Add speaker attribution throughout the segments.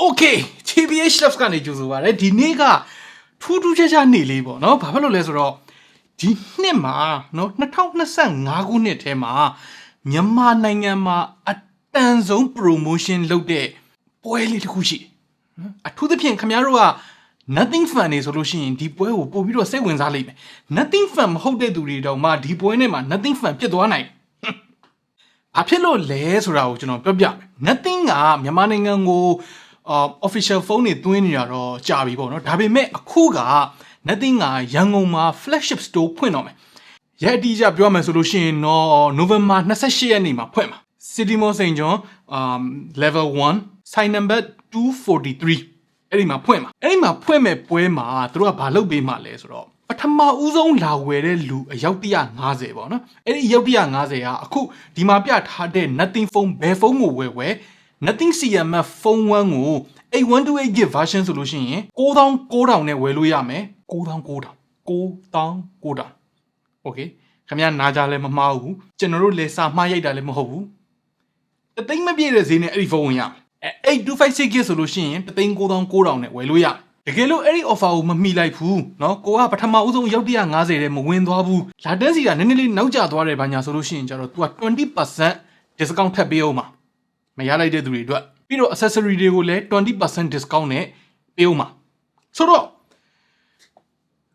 Speaker 1: Okay TBH Chefs ကနေကြိုဆိုပါရစေဒီနေ့ကထူးထူးခြားခြားနေ့လေးပေါ့နော်ဘာဖြစ်လို့လဲဆိုတော့ဒီနှစ်မှာနော်2025ခုနှစ်ထဲမှာမြန်မာနိုင်ငံမှာအတန်ဆုံး promotion လုပ်တဲ့ပွဲလေးတစ်ခုရှိတယ်နော်အထူးသဖြင့်ခင်ဗျားတို့က nothing fan နေဆိုလို့ရှိရင်ဒီပွဲကိုပို့ပြီးတော့စိတ်ဝင်စားလိမ့်မယ် nothing fan မဟုတ်တဲ့သူတွေတော့မှဒီပွဲနဲ့မှာ nothing fan ဖြစ်သွားနိုင်တယ်ဘာဖြစ်လို့လဲဆိုတာကိုကျွန်တော်ပြောပြမယ်။ Nothing ကမြန်မာနိုင်ငံကိုအာ official phone တွေသွင်းနေတာတော့ကြာပြီပေါ့နော်။ဒါပေမဲ့အခုက Nothing ကရန်ကုန်မှာ flagship store ဖွင့်တော့မယ်။ရက်အတိအကျပြောရမယ်ဆိုလို့ရှိရင်တော့ November 28ရက်နေ့မှာဖွင့်မှာ။ City Mall St. John um level 1 site number 243အဲ့ဒီမှာဖွင့်မှာအဲ့ဒီမှာဖွင့်မဲ့ပွဲမှာသူတို့ကဘာလုပ်ပေးမှာလဲဆိုတော့ပထမဦးဆုံးလာဝယ်တဲ့လူအယောက်150ပေါ့နော်အဲ့ဒီအယောက်150ကအခုဒီမှာပြထားတဲ့ nothing phone ဘယ်ဖုန်းကိုဝယ်ဝယ် nothing CMF phone 1ကို8128 GB version ဆိုလို့ရှိရင်9900နဲ့ဝယ်လို့ရမယ်9900 9900 okay ခင်ဗျားနားကြလဲမမှားဘူးကျွန်တော်တို့လည်းစာမှားရိုက်တာလည်းမဟုတ်ဘူး တသိန်းမပြည့်တဲ့ဈေးနဲ့အဲ့ဒီဖုန်းဝင်ရမယ်အဲ8256 GB ဆိုလို့ရှိရင်တသိန်း9900နဲ့ဝယ်လို့ရတယ်တကယ်လို့အဲ့ဒီ offer ကိုမမီလိုက်ဘူးเนาะကိုကပထမဦးဆုံးရောက်150တဲ့မဝင်သွားဘူးလာတန်းစီကနည်းနည်းလေးနောက်ကျသွားတယ်ဘာညာဆိုလို့ရှိရင်ကျတော့ तू က20% discount ထပ်ပေးအောင်မှာ မရလိုက်တဲ့သူတွေအတွက်ပြီးတော့ accessory တွေကိုလည်း20% discount နဲ့ပေးဦးမှာဆိုတော့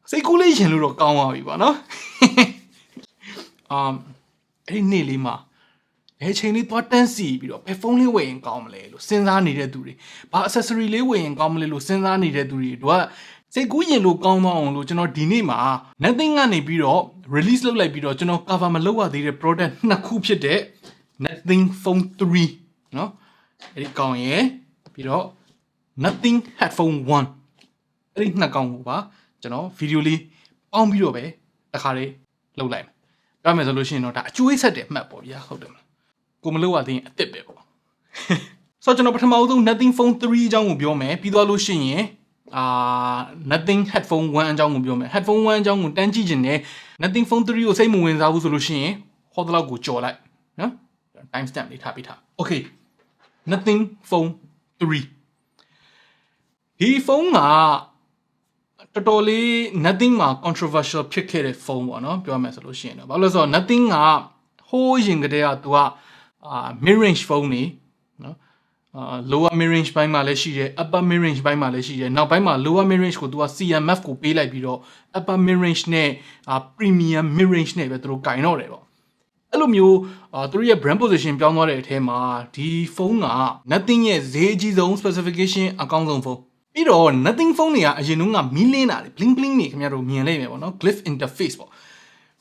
Speaker 1: စိတ်ကူးလေးရှင်လို့တော့ကောင်းပါပြီပေါ့နော်အမ်အဲ့ဒီနေ့လေးမှာဘယ်ချိန်လေးသွားတန်းစီပြီးတော့ဘယ်ဖုန်းလေးဝယ်ရင်ကောင်းမလဲလို့စဉ်းစားနေတဲ့သူတွေဘာ accessory လေးဝယ်ရင်ကောင်းမလဲလို့စဉ်းစားနေတဲ့သူတွေတို့စိတ်ကူးရင်လို့ကောင်းမအောင်လို့ကျွန်တော်ဒီနေ့မှာ nothing ကနေပြီးတော့ release လုပ်လိုက်ပြီးတော့ကျွန်တော် cover မလုပ်ရသေးတဲ့ product နှစ်ခုဖြစ်တဲ့ nothing phone 3 နော်အဲ့ဒီကောင်ရယ်ပြီးတော့ nothing headphone 1အဲ့ဒီနှစ်ကောင်ကိုပါကျွန်တော်ဗီဒီယိုလေးပေါင်းပြီးတော့ပဲတခါလေးလုပ်လိုက်မယ်ပြောမယ်ဆိုလို့ရှိရင်တော့ဒါအကျွေးဆက်တဲ့အမှတ်ပေါ့ဗျာဟုတ်တယ်မလားကိုမလုပ်ရသေးရင်အစ်စ်ပဲပေါ့ဆိုတော့ကျွန်တော်ပထမဆုံး nothing phone 3အကြောင်းကိုပြောမယ်ပြီးသွားလို့ရှိရင်အာ nothing headphone 1အကြောင်းကိုပြောမယ် headphone 1အကြောင်းကိုတန်းကြည့်ခြင်းနဲ့ nothing phone 3ကိုစိတ်မဝင်စားဘူးဆိုလို့ရှိရင်ဟောတလောက်ကိုကြော်လိုက်နော် timestamp လေးထားပေးထား okay nothing phone 3ဒီဖုန်းကတော်တော်လေး nothing မှာ controversial ဖြစ်ခဲ့တဲ့ဖုန်းပေါ့နော်ပြောရမယ်ဆိုလို့ရှိရင်တော့ဘာလို့လဲဆိုတော့ nothing ကဟိုးရင်ကတည်းက तू ကအာ mid range ဖုန်းနေနော်အာ lower mid range ဘိုင်းမှာလည်းရှိတယ် upper mid range ဘိုင်းမှာလည်းရှိတယ်နောက်ပိုင်းမှာ lower mid range ကို तू က CMF ကိုပေးလိုက်ပြီးတော့ upper mid range နဲ့အာ premium mid range နဲ့ပဲသူတို့ကင်တော့တယ်ပေါ့ အဲ့လိုမျိုးအာသူတို့ရဲ့ brand position ပြောင်းသွားတဲ့အထဲမှာဒီဖုန်းက nothing ရဲ့ဈေးအကြီးဆုံး specification အကောင်းဆုံးဖုန်းပြီးတော့ nothing ဖုန်းတွေကအရင်တုန်းကမီးလင်းတာတွေ bling bling တွေခင်ဗျားတို့မြင်လိုက်မယ်ပေါ့နော် glyph interface ပေါ့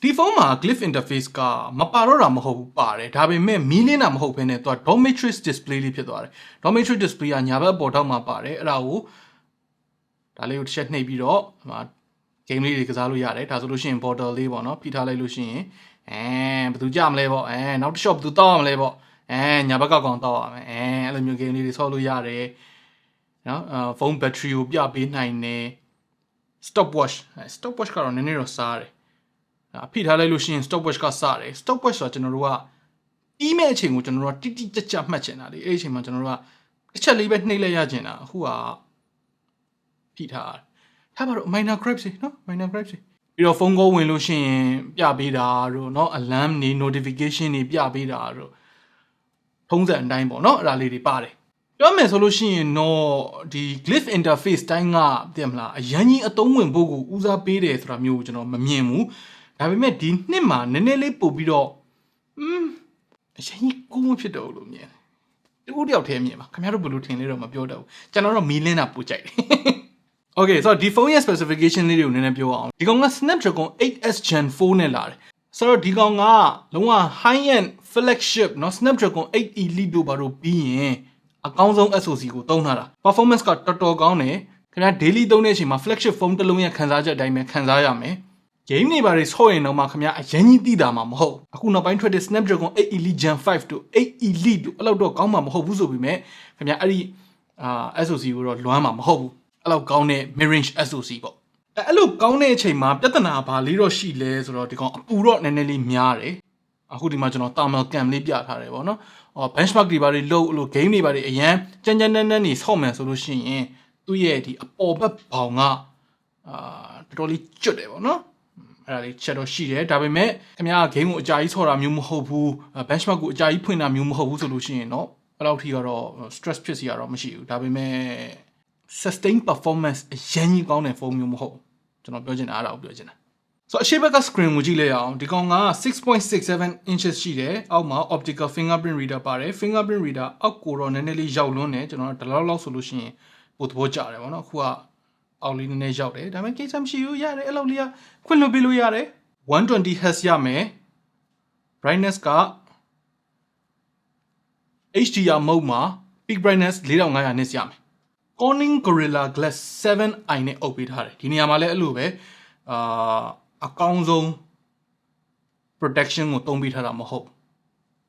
Speaker 1: ဒီဖုန်းမှာ glyph interface ကမပါတော့တာမဟုတ်ဘူးပါတယ်ဒါပေမဲ့မီးလင်းတာမဟုတ်ဘဲနဲ့သူက dot matrix display လေးဖြစ်သွားတယ် dot matrix display ကညာဘက်ပေါ်ထောက်မှာပါတယ်အဲ့ဒါကိုဒါလေးကိုတစ်ချက်နှိပ်ပြီးတော့ဟိုမှာ game လေးတွေကစားလို့ရတယ်ဒါဆိုလို့ရှိရင် border လေးပေါ့နော်ဖိထားလိုက်လို့ရှိရင် အဲဘယ်သူကြမလဲပေါ့အဲနောက်တစ် shot ဘယ်သူတောက်ရမလဲပေါ့အဲညာဘက်ကကောင်တောက်ရမယ်အဲအဲ့လိုမျိုး game လေးတွေဆော့လို့ရတယ်နော်အာဖုန်း battery ကိုပြပေးနိုင်တယ် stopwatch stopwatch ကတော့နည်းနည်းတော့စားတယ်အဖိထားလိုက်လို့ရှိရင် stopwatch ကစတယ် stopwatch ဆိုတာကျွန်တော်တို့ကတီးမဲ့အချိန်ကိုကျွန်တော်တို့ကတိတိကျကျမှတ်ချင်တာလေအဲ့ဒီအချိန်မှာကျွန်တော်တို့ကတစ်ချက်လေးပဲနှိပ်လိုက်ရချင်တာအခုကဖိထားတယ်ထားပါတော့ minor gripes နော် minor gripes ပြီးတော့ဖုန်းကောဝင်လို့ရှိရင်ပြပေးတာတို့เนาะ alarm တွေ notification တွေပြပေးတာတို့ထုံးစံအတိုင်းပေါ့เนาะအဲ့ဒါလေးတွေပါတယ်ပြောမယ်ဆိုလို့ရှိရင်တော့ဒီ glyph interface တိုင်းကသိမလားအရန်ကြီးအသုံးဝင်ဖို့ကိုဦးစားပေးတယ်ဆိုတာမျိုးကိုကျွန်တော်မမြင်ဘူးဒါပေမဲ့ဒီနှစ်မှာနည်းနည်းလေးပို့ပြီးတော့อืมအရင်ကြီးကူးမဖြစ်တော့ဘူးလို့မြင်တယ်တူတယောက်တည်းမြင်ပါခင်ဗျားတို့ဘယ်လိုထင်လဲတော့မပြောတတ်ဘူးကျွန်တော်တော့မီလင်းတာပို့ကြိုက်တယ် Okay ဆိုတော့ဒီဖုန်းရဲ့ specification လေးတွေကိုနည်းနည်းပြောအောင်ဒီကောင်က Snapdragon 8S Gen 4နဲ့လာတယ်ဆိုတော့ဒီကောင်ကလုံးဝ high end flagship เนาะ Snapdragon 8 Elite တို့ဘာလို့ပြီးရင်အကောင်းဆုံး SoC ကိုသုံးထားတာ performance ကတော်တော်ကောင်းတယ်ခင်ဗျာ daily သုံးတဲ့အချိန်မှာ flagship phone တစ်လုံးရဲ့ခံစားချက်အတိုင်းပဲခံစားရမယ် game တွေဘာတွေဆော့ရင်တော့မှခင်ဗျာအရင်ကြီးသိတာမှမဟုတ်အခုနောက်ပိုင်းထွက်တဲ့ Snapdragon 8 Elite Gen 5တို့8 Elite တို့အဲ့လောက်တော့ကောင်းမှာမဟုတ်ဘူးဆိုပေမဲ့ခင်ဗျာအဲ့ဒီအာ SoC ကိုတော့လွမ်းမှာမဟုတ်ဘူး အဲ့လောက်ကောင်းတဲ့ mid range SoC ပေါ့အဲ့အဲ့လိုကောင်းတဲ့အချိန်မှာပြဿနာဘာလေးတော့ရှိလဲဆိုတော့ဒီကောင်အပူတော့နည်းနည်းလေးများတယ်အခုဒီမှာကျွန်တော် thermal cam လေးပြထားတယ်ပေါ့နော်အော် benchmark တွေပါတွေလို့လို့ game တွေပါတွေအရန်ကြမ်းကြမ်းတမ်းတမ်းနေဆော့မယ်ဆိုလို့ရှိရင်သူ့ရဲ့ဒီအပေါ်ဘက်ဘောင်ကအာတော်တော်လေးကျွတ်တယ်ပေါ့နော်အဲ့ဒါလေးချက်တော့ရှိတယ်ဒါပေမဲ့ခင်ဗျား game ကိုအကြာကြီးဆော့တာမျိုးမဟုတ်ဘူး benchmark ကိုအကြာကြီးဖွင့်တာမျိုးမဟုတ်ဘူးဆိုလို့ရှိရင်တော့အဲ့လောက်ထိကတော့ stress ဖြစ်စီရတော့မရှိဘူးဒါပေမဲ့ sustain performance အရင်ကြီးကောင်းတဲ့ဖုန်းမျိုးမဟုတ်ဘူးကျွန်တော်ပြောချင်တာအဲ့ဒါကိုပြောချင်တာဆိုတော့အရှိဘက်က screen ကိုကြည့်လိုက်ရအောင်ဒီကောင်က6.67 inches ရှိတယ်အောက်မှာ optical fingerprint reader ပါတယ် fingerprint reader အောက်ကိုတော့နည်းနည်းလေးရောက်လွန်းတယ်ကျွန်တော်တို့ဒီလောက်လောက်ဆိုလို့ရှိရင်ပိုသဘောကျတယ်ဗောနော်အခုကအောက်လေးနည်းနည်းရောက်တယ်ဒါပေမဲ့ကိစ္စမရှိဘူးရတယ်အဲ့လောက်လေးကခွင့်လွှတ်ပေးလို့ရတယ် 120 Hz ရမယ် brightness က HDR mode မှာ peak brightness 4500 nits ရမယ် Corning Gorilla Glass 7i နဲ့အုပ်ပေးထားတယ်ဒီနေရာမှာလည်းအဲ့လိုပဲအာအကောင်းဆုံး protection ကိုတုံးပေးထားတာမဟုတ်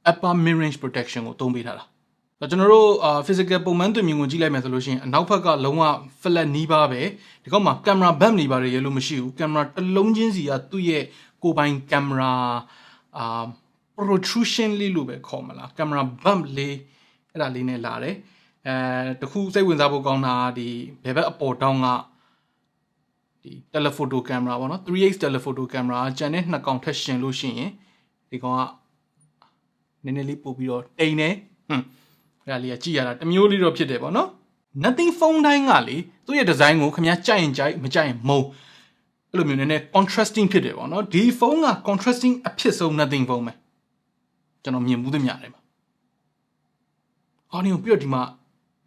Speaker 1: upper mid range protection ကိုတုံးပေးထားတာတော့ကျွန်တော်တို့အာ physical ပုံမှန်တွေ့မြင်ကိုကြည့်လိုက်မယ်ဆိုလို့ရှိရင်အနောက်ဘက်ကလုံးဝ flat နီးပါးပဲဒီကောက်မှာ camera bump နေပါတယ်ရလို့မရှိဘူး camera တစ်လုံးချင်းစီကသူ့ရဲ့ကိုယ်ပိုင် camera အာ protrusion လေးလို့ပဲခေါ်မလား camera bump လေးအဲ့ဒါလေးနဲ့လာတယ် အဲတခုစိတ်ဝင်စားဖို့ကောင်းတာဒီဘယ်ဘက်အပေါ်တောင်းကဒီ telephoto camera ပေါ့နော် 3x telephoto camera ကျန်တဲ့နှစ်ကောင်ထက်ရှင်လို့ရှိရင်ဒီကောင်ကနည်းနည်းလေးပို့ပြီးတော့တိမ်နေဟွန်းအဲ့ဒါလေးကကြည့်ရတာတစ်မျိုးလေးတော့ဖြစ်တယ်ပေါ့နော် nothing phone တိုင်းကလေသူ့ရဲ့ design ကိုခင်ဗျားကြိုက်ရင်ကြိုက်မကြိုက်ရင်မုန်းအဲ့လိုမျိုးနည်းနည်း contrasting ဖြစ်တယ်ပေါ့နော်ဒီဖုန်းက contrasting အဖြစ်ဆုံး nothing phone ပဲကျွန်တော်မြင်မှုသမျှတယ်မှာအော်နေပြီးတော့ဒီမှာ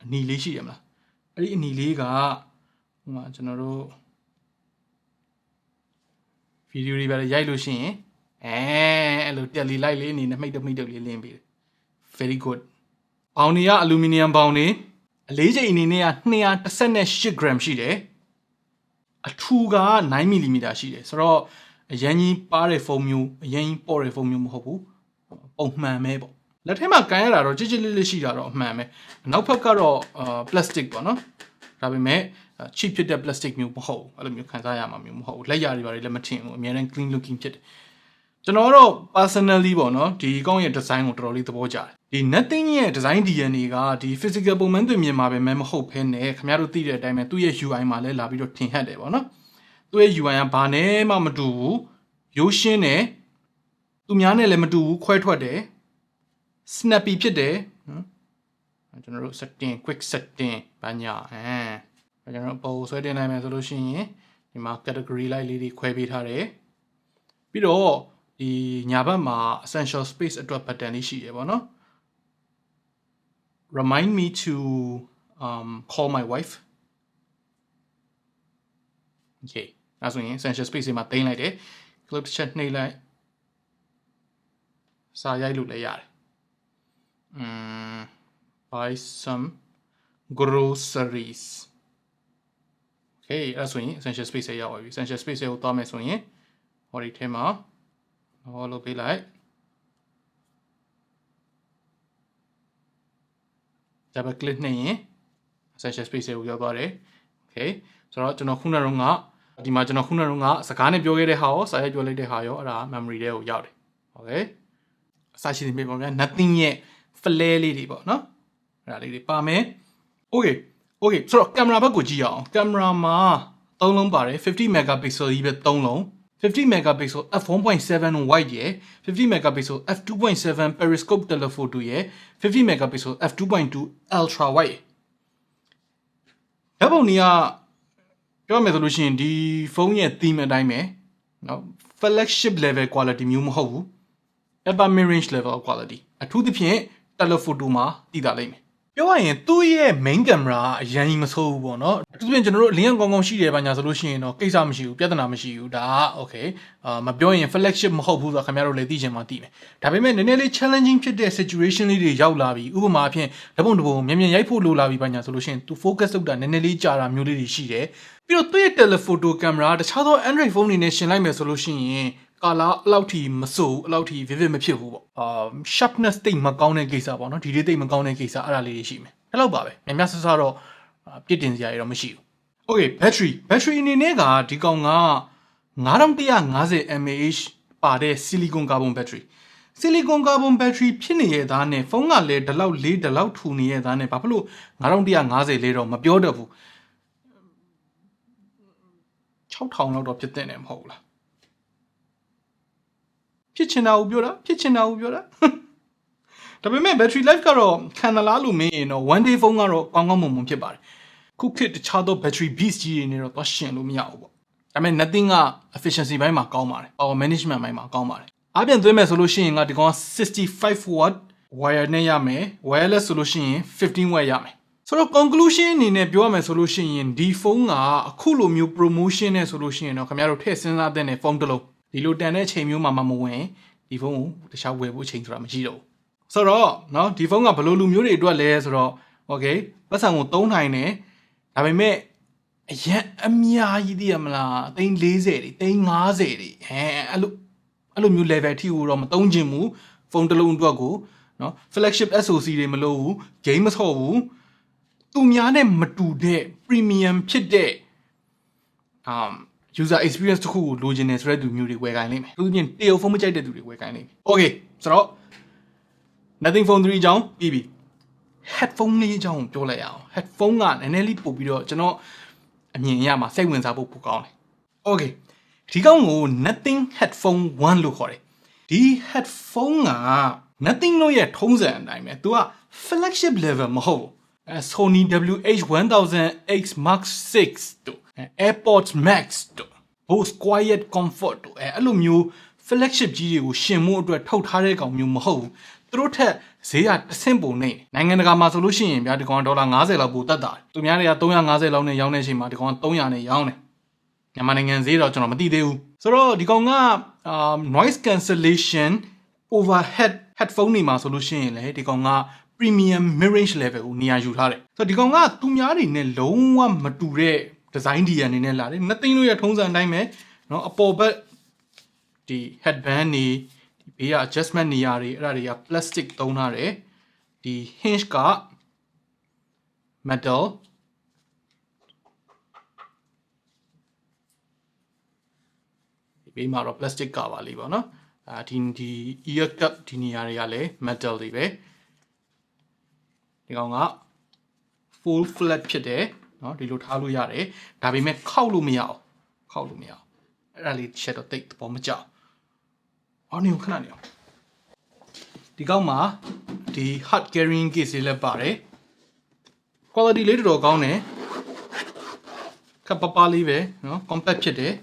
Speaker 1: အနီလေးရှိတယ်မလားအဲ့ဒီအနီလေးကဟိုမှာကျွန်တော်တို့ဗီဒီယိုတွေပဲရိုက်လို့ရှိရင်အဲအဲ့လိုတက်လီလိုက်လေးအနေနဲ့မိတ်တမိတ်တုပ်လေးလင်းပေးတယ် very good ဘောင်တွေကအလူမီနီယမ်ဘောင်တွေအလေးချိန်အနေနဲ့က218 gram ရှိတယ်အထူက9 mm ရှိတယ်ဆိုတော့အရင်ကြီးပါတဲ့ဖုန်းမျိုးအရင်ကြီးပေါ့တဲ့ဖုန်းမျိုးမဟုတ်ဘူးပုံမှန်ပဲပေါ့ လက်ထဲမှာကန်ရတာတော့ကြစ်ကြစ်လေးလေးရှိတာတော့အမှန်ပဲနောက်ဘက်ကတော့အာ plastic ပေါ့နော်ဒါပေမဲ့ cheap ဖြစ်တဲ့ plastic မျိုးမဟုတ်ဘူးအဲ့လိုမျိုးခံစားရမှာမျိုးမဟုတ်ဘူးလက်ရတွေပါတယ်လက်မထင်ဘူးအများနဲ့ clean looking ဖြစ်တယ်ကျွန်တော်တော့ personally ပေါ့နော်ဒီကောင်းရဲ့ design ကိုတော်တော်လေးသဘောကျတယ်ဒီ nothing ရဲ့ design DNA ကဒီ physical ပုံမှန်သွင်မြင်မှာပဲမဟုတ်ဘဲနဲ့ခင်ဗျားတို့သိတဲ့အတိုင်းပဲသူ့ရဲ့ UI မှာလည်းလာပြီးတော့ထင်ဟပ်တယ်ပေါ့နော်သူ့ရဲ့ UI ကဘာနဲ့မှမတူဘူးရိုးရှင်းတယ်သူများနဲ့လည်းမတူဘူးခွဲထွက်တယ် snappy ဖြစ်တယ်နော်ကျွန်တော်တို့ setting quick setting ဘာညာအဲကျွန်တော်ပုံဆွဲတင်နိုင်မယ်ဆိုလို့ရှိရင်ဒီမှာ category လိုက်လေးတွေခွဲပေးထားတယ်ပြီးတော့ဒီညာဘက်မှာ essential space အတွက် button လေးရှိရပါတော့ remind me to um call my wife okay အဲဆိုရင် essential space မှာတင်လိုက်တယ် clip တစ်ချက်နှိပ်လိုက်စာရိုက်လို့လည်းရတယ် um buy some groceries okay အဲဆိုရင် essential space ရရောက်ပြီ essential space ကိုသွားမယ်ဆိုရင်ဟောဒီထဲမှာဟောလုပ်ပေးလိုက် double click နှိပ်ရင် essential space ကိုရောက်သွားတယ် okay ဆိုတော့ကျွန်တော်ခုနကတော့ဒီမှာကျွန်တော်ခုနကတော့စကားနဲ့ပြောခဲ့တဲ့ဟာရောစာရိုက်ပြောလိုက်တဲ့ဟာရောအဲ့ဒါ memory ထဲကိုရောက်တယ် okay အစရှိနေပြီပေါ့ဗျာ nothing ရဲ့ flare လေးတွေပေါ့နော်အဲ့ဒါလေးတွေပါမယ် okay okay ဆိုတော့ကင်မရာဘက်ကိုကြည့်အောင်ကင်မရာမှာ၃လုံးပါတယ်50 megapixel ကြီးပဲ၃လုံး50 megapixel f1.7 wide ရယ်50 megapixel f2.7 periscope telephoto ရယ်50 megapixel f2.2 ultra wide ဓာတ်ပုံတွေကပြောမယ်ဆိုလို့ရှိရင်ဒီဖုန်းရဲ့ theme အတိုင်းပဲเนาะ flagship level quality မျိုးမဟုတ်ဘူး upper mid range level quality အထူးသဖြင့် telephoto မှာတည်တာလိမ့်မယ်ပြောရရင်သူ့ရဲ့ main camera အရင်ကြီးမဆိုးဘူးပေါ့နော်အထူးသဖြင့်ကျွန်တော်တို့လင်းအောင်ကောင်းကောင်းရှိတယ်ပါညာဆိုလို့ရှိရင်တော့ကိစ္စမရှိဘူးပြဿနာမရှိဘူးဒါက okay အာမပြောရင် flagship မဟုတ်ဘူးဆိုတော့ခင်ဗျားတို့လည်းသိချင်မှသိမယ်ဒါပေမဲ့နည်းနည်းလေး challenging ဖြစ်တဲ့ situation လေးတွေရောက်လာပြီဥပမာအဖြစ်ဓပုံဓပုံမြန်မြန်ရိုက်ဖို့လိုလာပြီပါညာဆိုလို့ရှိရင် तू focus လုပ်တာနည်းနည်းလေးကြာတာမျိုးလေးတွေရှိတယ်ပြီးတော့သူ့ရဲ့ telephoto camera တခြားသော Android phone တွေနဲ့ရှင်လိုက်မယ်ဆိုလို့ရှိရင် ကာလာအလောက်ထိမစိုးအလောက်ထိ vivid မဖြစ်ဘူးပေါ့အာ sharpness တိတ်မကောင်းတဲ့ကိစ္စပေါ့နော်ဒီလေးတိတ်မကောင်းတဲ့ကိစ္စအဲ့ဒါလေးတွေရှိမယ်အဲ့လောက်ပါပဲများများဆဆတော့ပြစ်တင်စရာတွေတော့မရှိဘူး okay battery battery အနေနဲ့ကဒီကောင်က9150 mAh ပါတဲ့ silicon carbon battery ဆီလီကွန်ကာဗွန်ဘက်ထရီဖြစ်နေရသားနဲ့ဖုန်းကလည်းဒီလောက်လေးဒီလောက်ထူနေရသားနဲ့ဘာဖြစ်လို့9150လေးတော့မပြောတတ်ဘူး6000လောက်တော့ဖြစ်တဲ့နေမဟုတ်ဘူးလား ဖြစ်ချင်တာကိုပြောတာဖြစ်ချင်တာကိုပြောတာဒါပေမဲ့ battery life ကတော့ခံသလားလို့မင်းရင်တော့ one day phone ကတော့ကောင်းကောင်းမွန်မွန်ဖြစ်ပါတယ်ခုခေတ်တခြားသော battery beast ကြီးတွေနဲ့တော့သွားရှင်လို့မရဘူးပေါ့ဒါပေမဲ့ nothing က efficiency ဘိုင်းမှာကောင်းပါတယ် power management ဘိုင်းမှာကောင်းပါတယ်အားပြန်သွင်းမယ်ဆိုလို့ရှိရင်ကဒီကောင်65 watt wire နဲ့ရမယ် wireless ဆိုလို့ရှိရင်15 watt ရမယ်ဆိုတော့ conclusion အနေနဲ့ပြောရမယ်ဆိုလို့ရှိရင်ဒီဖုန်းကအခုလိုမျိုး promotion နဲ့ဆိုလို့ရှိရင်တော့ခင်ဗျားတို့ထည့်စဉ်းစားတဲ့ဖုန်းတစ်လုံး ဒီလိုတန်တဲ့အချိန်မျိုးမှာမဝင်ဒီဖုန်းကိုတခြားဝယ်ဖို့အချိန်ဆိုတာမရှိတော့ဘူးဆိုတော့เนาะဒီဖုန်းကဘယ်လိုလူမျိုးတွေအတွက်လဲဆိုတော့ okay ပတ်စံကိုသုံးနိုင်တယ်ဒါပေမဲ့အရင်အများကြီးသိရမလားအသိန်း40တွေသိန်း50တွေအဲအဲ့လိုအဲ့လိုမျိုး level ထိကိုတော့မသုံးချင်ဘူးဖုန်းတစ်လုံးအတွက်ကိုเนาะ flagship SoC တွေမလို့ဘူး game မဆော့ဘူးသူများနဲ့မတူတဲ့ premium ဖြစ်တဲ့ um user experience တစ်ခုကိုလိုချင်တယ်ဆိုတဲ့သူမျိုးတွေဝယ်ခိုင်းလိမ့်မယ်သူပြင်တေယိုဖုန်းမကြိုက်တဲ့သူတွေဝယ်ခိုင်းလိမ့်မယ် okay ဆိုတော့ nothing phone 3အကြောင်းပြီးပြီ headphone လေးအကြောင်းကိုပြောလိုက်ရအောင် headphone ကနည်းနည်းလေးပို့ပြီးတော့ကျွန်တော်အမြင်ရမှာစိတ်ဝင်စားဖို့ပိုကောင်းတယ် okay ဒီကောင်ကို nothing headphone 1လို့ခေါ်တယ်ဒီ headphone က nothing လို့ရဲ့ထုံးစံအတိုင်းပဲသူက flagship level မဟုတ်ဘူးအဲ Sony WH-1000X Mark 6တို့အဲ AirPods Max တို့ Bose Quiet Comfort တို့အဲအဲ့လိုမျိုး flagship ကြီးတွေကိုရှင်မှုအတွက်ထုတ်ထားတဲ့ကောင်မျိုးမဟုတ်ဘူးသူတို့ထက်ဈေးကတစ်ဆင့်ပုံနေနိုင်ငံတကာမှာဆိုလို့ရှိရင်ဗျာဒီကောင်ဒေါ်လာ90လောက်ပိုတက်တာသူများတွေက350လောက်နဲ့ရောင်းတဲ့အချိန်မှာဒီကောင်က300နဲ့ရောင်းတယ်မြန်မာနိုင်ငံဈေးတော့ကျွန်တော်မသိသေးဘူးဆိုတော့ဒီကောင်ကအာ noise cancellation overhead headphone တွေမှာဆိုလို့ရှိရင်လေဒီကောင်က premium mid-range level ကိုနေရာယူထားတယ်ဆိုတော့ဒီကောင်ကသူများတွေနဲ့လုံးဝမတူတဲ့ design ဒီအနေနဲ့လာတယ်နှစ်သိန်းလို့ရထုံးစံအတိုင်းပဲเนาะအပေါ်ဘက်ဒီ headband တွေဒီဘေးက adjustment နေရာတွေအဲ့ဒါတွေက plastic သုံးထားတယ်ဒီ hinge က metal ဒီဘေးမှာတော့ plastic ကပါလေးပေါ့နော်အာဒီဒီ ear cup ဒီနေရာတွေကလည်း metal တွေပဲဒီကောင်က full flat ဖြစ်တယ် เนาะဒီလိုထားလို့ရတယ်ဒါပေမဲ့ခောက်လို့မရအောင်ခောက်လို့မရအောင်အဲ့ဒါလေးချက်တော့တိတ်သဘောမကျအောင်နေခဏနေအောင်ဒီကောင်မှာဒီ hard carrying case လေးလည်းပါတယ် quality လေးတော်တော်ကောင်းတယ်ခပ်ပပလေးပဲเนาะ compact ဖြစ်တယ်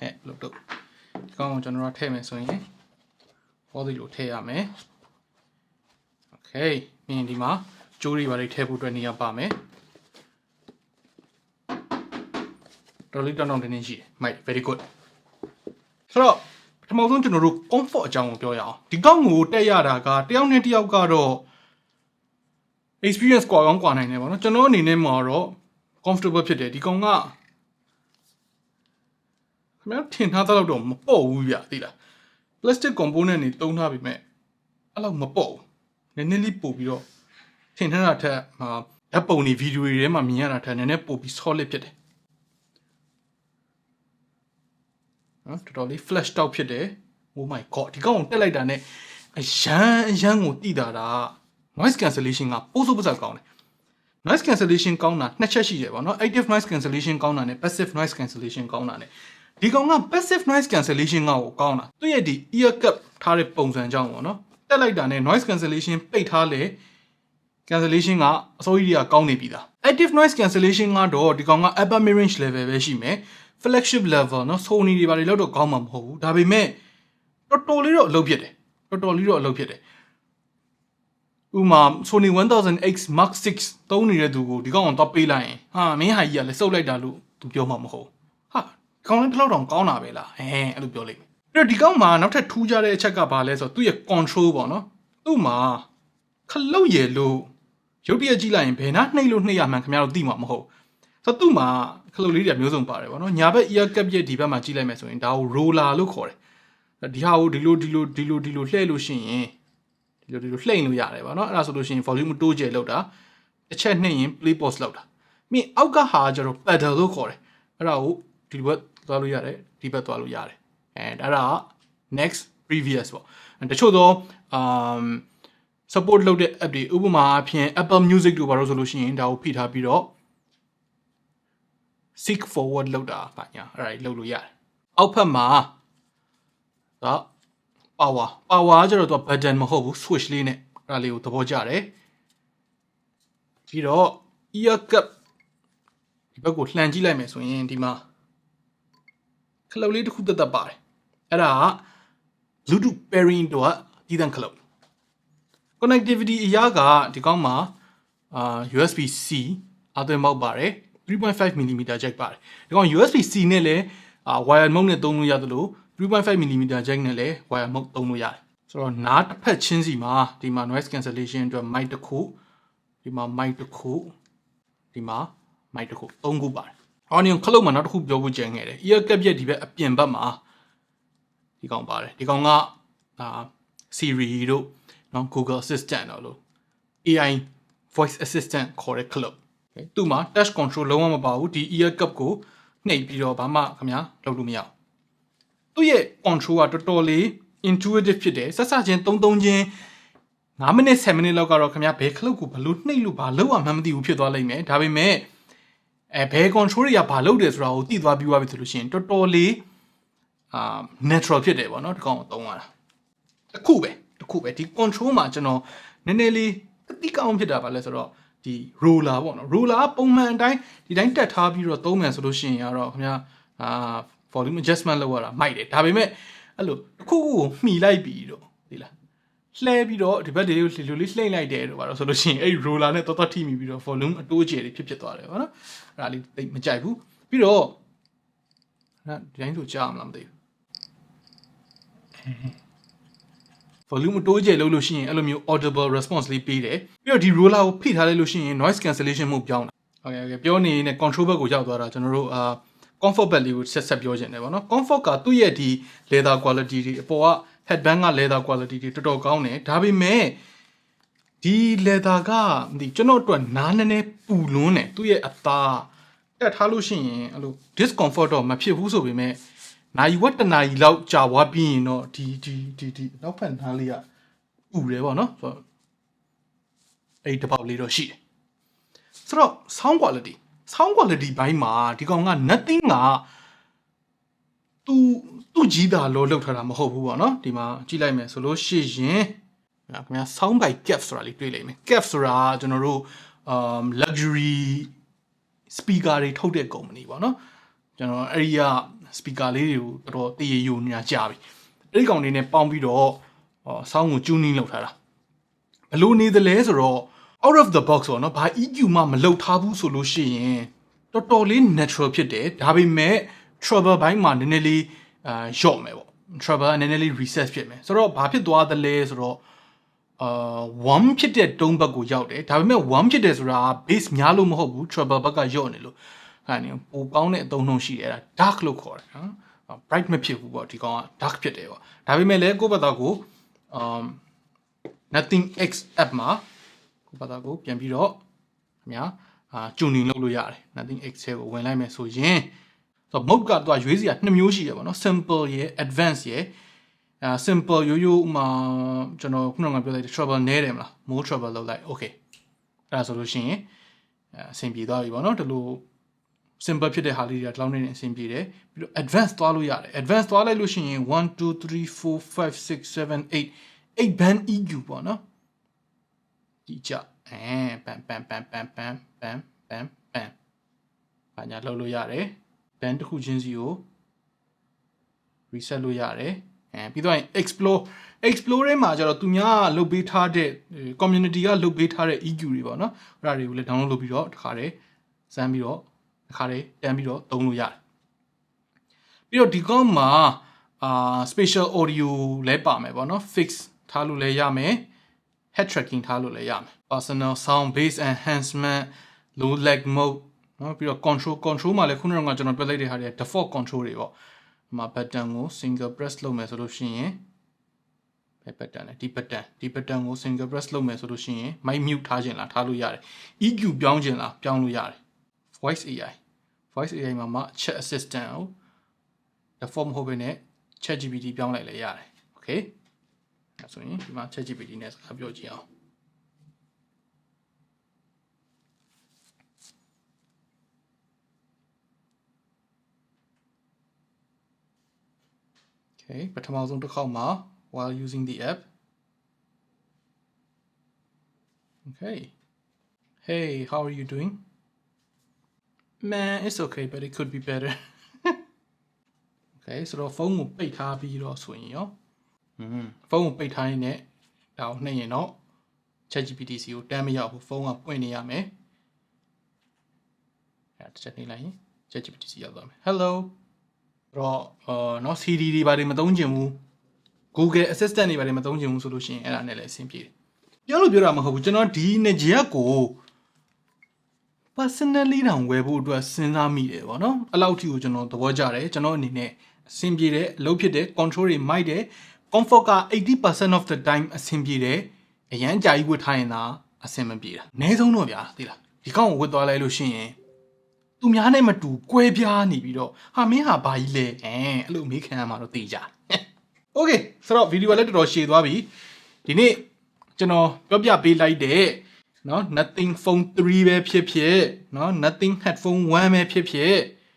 Speaker 1: ဟဲ့လို့တော့ဒီကောင်ကိုကျွန်တော်တို့ထည့်မယ်ဆိုရင်ဟောဒီလိုထည့်ရမယ် okay မြင်ဒီမှာ ကျိုးတွေပါလေးထည့်ဖို့အတွက်နေရာပါမယ်တော်လေးတောင်းတောင်းတင်းတင်းရှိတယ်မိုက် very good ဆိုတော့ပထမဆုံးကျွန်တော်တို့ comfort အကြောင်းကိုပြောရအောင်ဒီကောက်ကိုတက်ရတာကတယောက်နဲ့တယောက်ကတော့ experience ကွာကောင်းကွာနိုင်တယ်ပေါ့နော်ကျွန်တော်အနေနဲ့မှာတော့ comfortable ဖြစ်တယ်ဒီကောင်ကခင်ဗျားထင်ထားသလောက်တော့မပေါ့ဘူးပြသိလား plastic component တွေတုံးထားပြီမဲ့အဲ့လောက်မပေါ့ဘူးနည်းနည်းလေးပို့ပြီးတော့ ထင်ထားတာထက်ဟာဓာတ်ပုံတွေဗီဒီယိုတွေထဲမှာမြင်ရတာထက်နည်းနည်းပို့ပြီး solid ဖြစ်တယ်နော်တော်တော်လေး flash out ဖြစ်တယ် oh my god ဒီကောင်ကိုတက်လိုက်တာ ਨੇ အရန်အရန်ကိုတိတာတာ noise cancellation ကပိုးစိုးပစကောင်းတယ် noise cancellation ကောင်းတာနှစ်ချက်ရှိတယ်ပေါ့နော် active noise cancellation ကောင်းတာနဲ့ passive noise cancellation ကောင်းတာနဲ့ဒီကောင်က passive noise cancellation ကကိုကောင်းတာသူ့ရဲ့ဒီ ear cup ထားတဲ့ပုံစံကြောင့်ပေါ့နော်တက်လိုက်တာနဲ့ noise cancellation ပိတ်ထားလေ cancellation ကအစိုးရကြီးကကောင်းနေပြီသား active noise cancellation ကတော့ဒီကောင်က upper mid range level ပဲရှိမယ် flagship level เนาะ Sony တွေဘာတွေလောက်တော့ကောင်းမှာမဟုတ်ဘူးဒါပေမဲ့တော်တော်လေးတော့အလုပ်ဖြစ်တယ်တော်တော်လေးတော့အလုပ်ဖြစ်တယ်ဥမာ Sony 1000X Mark 6သုံးနေတဲ့သူကိုဒီကောင်ကတော့ပေးလိုက်ရင်ဟာမင်းဟာကြီးကလည်းစုပ်လိုက်တာလို့သူပြောမှာမဟုတ်ဟာကောင်းလည်းတစ်လောက်တောင်ကောင်းတာပဲလားဟဲအဲ့လိုပြောလိုက်ပြီးတော့ဒီကောင်မှာနောက်ထပ်ထူးခြားတဲ့အချက်ကဘာလဲဆိုတော့သူ့ရဲ့ control ပေါ့နော်သူ့မှာခလုတ်ရည်လို့ ရုပ်တရက်ကြည့်လိုက်ရင်ဘယ်နှနှိပ်လို့နှိပ်ရမှန်းခင်ဗျားတို့သိမှာမဟုတ်ဆိုတော့သူ့မှာခလုတ်လေးတွေမျိုးစုံပါတယ်ပေါ့နော်ညာဘက် ear cap ရဲ့ဒီဘက်မှာကြည့်လိုက်မယ်ဆိုရင်ဒါကို roller လို့ခေါ်တယ်ဒီဟာကိုဒီလိုဒီလိုဒီလိုဒီလိုလှည့်လို့ရှိရင်ဒီလိုဒီလိုလှိမ့်လို့ရတယ်ပေါ့နော်အဲ့ဒါဆိုလို့ရှိရင် volume တိုးကျယ်လောက်တာတစ်ချက်နှိမ့်ရင် play pause လောက်တာမင်းအောက်ကဟာကျတော့ pedal လို့ခေါ်တယ်အဲ့ဒါကိုဒီဘက်သွားလို့ရတယ်ဒီဘက်သွားလို့ရတယ်အဲအဲ့ဒါက next previous ပေါ့တချို့တော့ um support လုပ်တဲ့ app တွေဥပမာအဖြစ် Apple Music တို့ဘာလို့ဆိုလို့ရှိရင်ဒါကိုဖိထားပြီးတော့ seek forward လုပ်တာပါညာအဲ့ဒါကြီးလုပ်လို့ရတယ်အောက်ဖက်မှာဒါ power power ကျတော့သူက button မဟုတ်ဘူး switch လေးနဲ့အဲ့ဒါလေးကိုသဘောကျတယ်ပြီးတော့ ear cup ဒီဘက်ကိုလှန်ကြည့်လိုက်မယ်ဆိုရင်ဒီမှာခလုတ်လေးတစ်ခုတက်တက်ပါတယ်အဲ့ဒါက Bluetooth pairing တော့တည်တံ့ခလုတ် connectivity အရာကဒီကောင်းမှာအာ USB C အသွင်ပေါက်ပါတယ်3.5 mm jack ပါတယ်ဒီကောင် USB C နဲ့လည်းအာ wire mount နဲ့သုံးလို့ရသလို3.5 mm jack နဲ့လည်း wire mount သုံးလို့ရတယ်ဆိုတော့နားတစ်ဖက်ချင်းစီမှာဒီမှာ noise cancellation အတွက် mic တစ်ခုဒီမှာ mic တစ်ခုဒီမှာ mic တစ်ခုသုံးခုပါတယ်။အော်နီခလုတ်မှာနောက်တစ်ခုပြောဖို့ကြံခဲ့တယ်။ ear cap ရဲ့ဒီဘက်အပြင်ဘက်မှာဒီကောင်ပါတယ်။ဒီကောင်ကအာ Siri တို့ နော် Google Assistant တို့လို့ AI voice assistant ခေါ်တဲ့ခလုတ်။သူ့မှာ touch control လုံးဝမပါဘူး။ဒီ ear cap ကိုနှိပ်ပြီးတော့ဘာမှခင်ဗျာလုပ်လို့မရဘူး။သူ့ရဲ့ control ကတော်တော်လေး intuitive ဖြစ်တယ်။ဆက်စချင်းသုံးသုံးချင်း9မိနစ်10မိနစ်လောက်ကတော့ခင်ဗျာဘယ်ခလုတ်ကိုဘလို့နှိပ်လို့ဘာလုပ်အောင်မှမသိဘူးဖြစ်သွားလိမ့်မယ်။ဒါပေမဲ့အဲဘယ် control တွေကဘာလုပ်တယ်ဆိုတာကိုသိသွားပြီးသွားပြီဆိုလို့ရှိရင်တော်တော်လေးအာ natural ဖြစ်တယ်ပေါ့နော်ဒီကောင်ကိုသုံးရတာတခုပဲ တခုပဲဒီ control မှာကျွန်တော်နည်းနည်းလေးအတိကောင်းဖြစ်တာပါလဲဆိုတော့ဒီ roller ပေါ့နော် roller ပုံမှန်အတိုင်းဒီတိုင်းတက်ထားပြီးတော့သုံးမယ်ဆိုလို့ရှိရင်ကတော့ခင်ဗျာအာ volume adjustment လုပ်ရတာမိုက်တယ်ဒါပေမဲ့အဲ့လိုတစ်ခုခုကိုမှီလိုက်ပြီးတော့ဒီလားလှဲပြီးတော့ဒီဘက်လေးကိုလူလေးလှိမ့်လိုက်တယ်တော့ပါတော့ဆိုလို့ရှိရင်အဲ့ roller နဲ့တော်တော်ထိမိပြီးတော့ volume အတိုးကျယ်တွေဖြစ်ဖြစ်သွားတယ်ပေါ့နော်အဲ့ဒါလေးတိတ်မကြိုက်ဘူးပြီးတော့အဲ့ဒီတိုင်းဆိုကြားမလားမသိဘူး volume အတိုးကျယ်လုပ်လို့ရှိရင်အဲ့လိုမျိုး audible response လေးပေးတယ်ပြီးတော့ဒီ roller ကိုဖိထားလိုက်လို့ရှိရင် noise cancellation မှုပြောင်းတာဟုတ်ကဲ့ဟုတ်ကဲ့ပြောနေနေ control ဘက်ကိုရောက်သွားတာကျွန်တော်တို့အာ comfort bed လေးကိုဆက်ဆက်ပြောချင်တယ်ဗောနော် comfort ကသူ့ရဲ့ဒီ leather quality တွေအပေါ်က headband က leather quality တွေတော်တော်ကောင်းတယ်ဒါပေမဲ့ဒီ leather ကမသိကျွန်တော်အတွက်နားနည်းနည်းပူလွန်းတယ်သူ့ရဲ့အသားတက်ထားလို့ရှိရင်အဲ့လို discomfort တော့မဖြစ်ဘူးဆိုပေမဲ့ နိုင်ဝတ်တနာရီလောက်ကြာသွားပြီးရင်တော့ဒီဒီဒီဒီနောက်ဖက်နားလေးကပူတယ်ဗောနော်ဆိုတော့အဲ့ဒီတစ်ပေါက်လေးတော့ရှိတယ်ဆိုတော့ sound quality sound quality ဘိုင်းမှာဒီကောင်က nothing ကသူသူကြီးတာလောလောက်ထားတာမဟုတ်ဘူးပေါ့နော်ဒီမှာကြည့်လိုက်မယ်ဆိုလို့ရှိရင်ခင်ဗျာ sound by cap ဆိုတာလေးတွေ့လိမ့်မယ် cap ဆိုတာကျွန်တော်တို့ um luxury speaker တွေထုတ်တဲ့ company ပေါ့နော် ကျွန်တော်အဲ့ဒီက speaker လေးတွေကိုတော်တော်တည်ရယူနေတာကြာပြီအဲ့ဒီကောင်လေးနဲ့ပေါင်းပြီးတော့ sound ကို tuning လုပ်ထားတာဘယ်လိုနေသလဲဆိုတော့ out of the box ပေါ့နော်ဘာ EQ မှမလုပ်ထားဘူးဆိုလို့ရှိရင်တော်တော်လေး natural ဖြစ်တယ်ဒါပေမဲ့ trouble ဘိုင်းမှာနည်းနည်းလေးအာလျော့မယ်ပေါ့ trouble နည်းနည်းလေး reset ဖြစ်မယ်ဆိုတော့ဘာဖြစ်သွားသလဲဆိုတော့အာ warm ဖြစ်တဲ့တုံးဘက်ကိုရောက်တယ်ဒါပေမဲ့ warm ဖြစ်တယ်ဆိုတာ base များလို့မဟုတ်ဘူး trouble ဘက်ကလျော့နေလို့ အဲ့ဒါပိုကောင်းတဲ့အသုံးနှုန်းရှိတယ်အဲ့ဒါ dark လို့ခေါ်တယ်နော် bright မဖြစ်ဘူးပေါ့ဒီကောင်က dark ဖြစ်တယ်ပေါ့ဒါပေမဲ့လည်းကိုယ့်ဘက်သားကို um nothing x app မှာကိုယ့်ဘက်သားကိုပြန်ပြီးတော့ခင်ဗျာအာ tuning လုပ်လို့ရတယ် nothing x ကိုဝင်လိုက်မယ်ဆိုရင်ဆိုတော့ mode ကတော့ရွေးစရာနှစ်မျိုးရှိတယ်ပေါ့နော် simple ရယ် advanced ရယ်အာ simple ရိုးရိုးဥမာကျွန်တော်ခုနကပြောလိုက်တဲ့ trouble နဲတယ်မလား more trouble လုပ်လိုက် okay အဲ့ဒါဆိုလို့ရှိရင်အဆင်ပြေသွားပြီပေါ့နော်ဒီလို simple ဖြစ်တဲ့ဟာလေးတွေကဒီလောက်နေနေအဆင်ပြေတယ်ပြီးတော့ advanced သွားလို့ရတယ် advanced သွားလိုက်လို့ရှိရင်1 2 3 4 5 6 7 8 8 band EQ ပေါ့နော်ဒီကြအဲပန်ပန်ပန်ပန်ပန်ပန်ပန်ပန်ဘာညာလောက်လို့ရတယ် band တစ်ခုချင်းစီကို reset လို့ရတယ်အဲပြီးတော့ explore explore ထဲမှာကျတော့သူများလုတ်ပေးထားတဲ့ community ကလုတ်ပေးထားတဲ့ EQ တွေပေါ့နော်အဲ့ဒါတွေကိုလည်း download လုပ်ပြီးတော့တခါတည်းစမ်းပြီးတော့ တခါတည်းတန်းပြီးတော့သုံးလို့ရတယ်ပြီးတော့ဒီကောင်းမှာအာ spatial audio လည်းပါမယ်ပေါ့နော် fix ထားလို့လည်းရမယ် head tracking ထားလို့လည်းရမယ် personal sound bass enhancement low lag mode နော်ပြီးတော့ control control မှာလည်းခုနကကျွန်တော်ပြလိုက်တဲ့ဟာတွေ default control တွေပေါ့ဒီမှာ button ကို single press လုပ်မယ်ဆိုလို့ရှိရင်ဘယ် button လဲဒီ button ဒီ button ကို single press လုပ်မယ်ဆိုလို့ရှိရင် mic mute ထားခြင်းလားထားလို့ရတယ် EQ ပြောင်းခြင်းလားပြောင်းလို့ရတယ် voice AI voice AI မှာမှ chat assistant ကို default မဟုတ်ဘဲနဲ့ chat GPT ပြောင်းလိုက်လည်းရတယ် okay okay အဲဆိုရင်ဒီမှာ ChatGPT နဲ့စကားပြောကြည့်အောင် Okay ပထမဆုံးတစ်ခေါက်မှာ while using the app Okay Hey how are you doing Man it's okay but it could be better Okay ဆိုတော့ဖုန်းကိုပိတ်ထားပြီးတော့ဆိုရင်ရောอืมဖုန်းကိုပိတ်ထားရင်လည်းဒါကိုနှိပ်ရင်တော့ ChatGPT စီကိုတန်းမရောက်ဘူးဖုန်းကပွင့်နေရမယ်အဲတစ်ချက်နှိပ်လိုက်ရင် ChatGPT စီရောက်သွားမယ် Hello တော့အာเนาะ CD တွေဘာတွေမသုံးချင်ဘူး Google Assistant တွေဘာတွေမသုံးချင်ဘူးဆိုလို့ရှိရင်အဲ့ဒါနဲ့လည်းအဆင်ပြေတယ်ပြောလို့ပြောတာမဟုတ်ဘူးကျွန်တော်ဒီနေရက်ကို personally တောင်ဝယ်ဖို့အတွက်စဉ်းစားမိတယ်ဗောနော်အဲ့လောက်ထိကိုကျွန်တော်သဘောကျတယ်ကျွန်တော်အနေနဲ့အဆင်ပြေတယ်အလုပ်ဖြစ်တယ် control တွေမိုက်တယ် comfort က80% of the time အဆင်ပြေတယ်အရန်ကြာကြီးဝတ်ထားရင်သာအဆင်မပြေတာအနည်းဆုံးတော့ဗျာသိလားဒီကောင်ကိုဝတ်သွားလိုက်လို့ရှိရင်သူများနဲ့မတူကွဲပြားနေပြီးတော့ဟာမင်းဟာဘာကြီးလဲအဲအဲ့လိုမေးခံရမှာတော့သိကြ Okay ဆိုတော့ဗီဒီယိုလည်းတော်တော်ရှည်သွားပြီဒီနေ့ကျွန်တော်ပြောပြပေးလိုက်တဲ့ နော် nothing phone 3ပဲဖြစ်ဖြစ်နော် nothing headphone 1ပဲဖြစ်ဖြစ်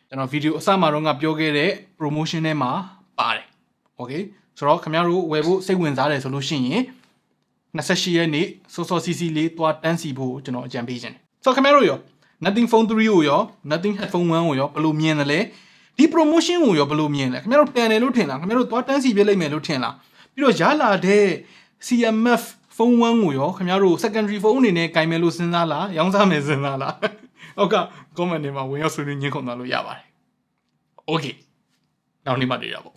Speaker 1: ကျွန်တော်ဗီဒီယိုအစမှာတော့ငါပြောခဲ့တဲ့ promotion ထဲမှာပါတယ် okay ဆိုတော့ခင်ဗျားတို့ဝယ်ဖို့စိတ်ဝင်စားတယ်ဆိုလို့ရှိရင်28ရက်နေ့စောစောစီစီလေးသွားတန်းစီဖို့ကျွန်တော်အကြံပေးခြင်းတယ်ဆိုတော့ခင်ဗျားတို့ရော nothing phone 3ကိုရော nothing headphone 1ကိုရောဘယ်လိုမြင်တယ်လဲဒီ promotion ကိုရောဘယ်လိုမြင်လဲခင်ဗျားတို့တန်တယ်လို့ထင်လားခင်ဗျားတို့သွားတန်းစီပြလိုက်မယ်လို့ထင်လားပြီးတော့ရလာတဲ့ CMF ဖုန်း1ကိုရောခင်ဗျားတို့ secondary phone အနေနဲ့ကင်မယ်လို့စဉ်းစားလားရောင်းစားမယ်စဉ်းစားလားဟုတ်က comment တွေမှာဝင်ရောက်ဆွေးနွေးညှင်းခုန်သွားလို့ရပါတယ် okay နောက်နေ့မှတွေ့ရပါ